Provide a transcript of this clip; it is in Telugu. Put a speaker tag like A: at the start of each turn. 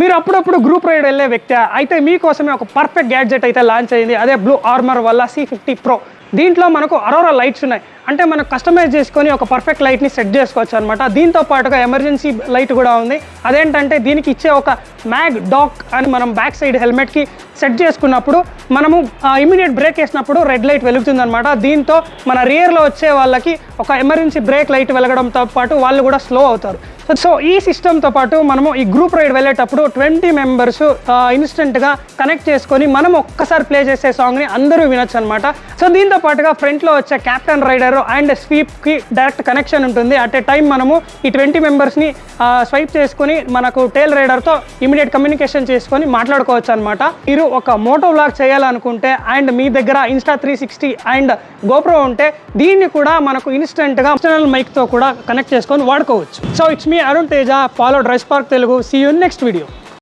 A: మీరు అప్పుడప్పుడు గ్రూప్ రైడ్ వెళ్ళే వ్యక్తి అయితే మీకోసమే ఒక పర్ఫెక్ట్ గ్యాడ్జెట్ అయితే లాంచ్ అయింది. అదే బ్లూ ఆర్మర్ వల్ల సి ఫిఫ్టీ ప్రో దీంట్లో మనకు అరోరా లైట్స్ ఉన్నాయి. అంటే మనం కస్టమైజ్ చేసుకొని ఒక పర్ఫెక్ట్ లైట్ని సెట్ చేసుకోవచ్చు అనమాట దీంతో పాటుగా ఎమర్జెన్సీ లైట్ కూడా ఉంది. అదేంటంటే దీనికి ఇచ్చే ఒక మ్యాగ్ డాక్ అని మనం బ్యాక్ సైడ్ హెల్మెట్కి సెట్ చేసుకున్నప్పుడు మనము ఇమీడియట్ బ్రేక్ వేసినప్పుడు రెడ్ లైట్ వెలుగుతుంది అనమాట దీంతో మన రియర్లో వచ్చే వాళ్ళకి ఒక ఎమర్జెన్సీ బ్రేక్ లైట్ వెలగడంతో పాటు వాళ్ళు కూడా స్లో అవుతారు. సో- సో ఈ సిస్టమ్తో పాటు మనము ఈ గ్రూప్ రైడ్ వెళ్ళేటప్పుడు ట్వంటీ మెంబర్స్ ఇన్స్టెంట్గా కనెక్ట్ చేసుకొని మనం ఒక్కసారి ప్లే చేసే సాంగ్ని అందరూ వినొచ్చు అనమాట సో దీంతో పాటుగా ఫ్రంట్లో వచ్చే క్యాప్టెన్ రైడర్ అండ్ స్వీప్కి డైరెక్ట్ కనెక్షన్ ఉంటుంది. అట్ ఏ టైం మనము ఈ ట్వంటీ మెంబర్స్ని స్వైప్ చేసుకొని మనకు టైల్ రైడర్తో ఇమీడియట్ కమ్యూనికేషన్ చేసుకొని మాట్లాడుకోవచ్చు అనమాట మీరు ఒక మోటో బ్లాగ్ చేయాలనుకుంటే అండ్ మీ దగ్గర insta three sixty and GoPro ఉంటే దీన్ని కూడా మనకు ఇన్స్టెంట్గా ఎక్స్టర్నల్ మైక్తో కూడా కనెక్ట్ చేసుకొని వాడుకోవచ్చు. So it's me Arun Teja follow dress park Telugu see you next video